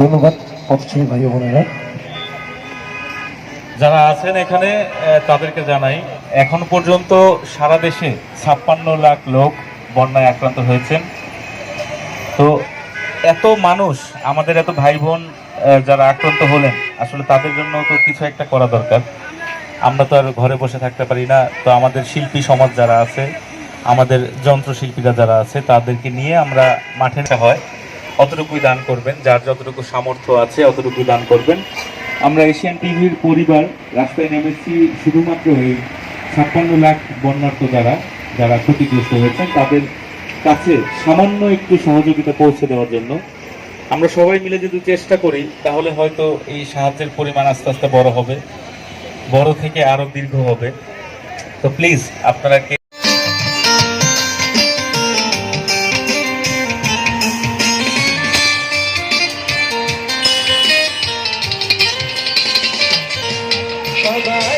ধন্যবাদ পথশ্রী ভাই বোনেরা। যারা আছেন এখানে তাদেরকে জানাই, এখন পর্যন্ত সারা দেশে ছাপ্পান্ন লাখ লোক বন্যায় আক্রান্ত হয়েছেন। তো এত মানুষ, আমাদের এত ভাই বোন যারা আক্রান্ত হলেন, আসলে তাদের জন্য তো কিছু একটা করা দরকার। আমরা তো আর ঘরে বসে থাকতে পারি না। তো আমাদের শিল্পী সমাজ যারা আছে, আমাদের যন্ত্রশিল্পীরা যারা আছে, তাদেরকে নিয়ে আমরা মাঠে হয়। অতটুকুই দান করবেন, যার যতটুকু সামর্থ্য আছে অতটুকুই দান করবেন। আমরা এশিয়ান টিভির পরিবার, রাস্তায় নেমেছি শুধুমাত্র এই ছাপ্পান্ন লাখ বন্যার্থ যারা যারা ক্ষতিগ্রস্ত হয়েছেন, তাদের কাছে সামান্য একটু সহযোগিতা পৌঁছে দেওয়ার জন্য। আমরা সবাই মিলে যদি চেষ্টা করি, তাহলে হয়তো এই সাহায্যের পরিমাণ আস্তে আস্তে বড় হবে, বড় থেকে আরও দীর্ঘ হবে। তো প্লিজ আপনারা Bye-bye.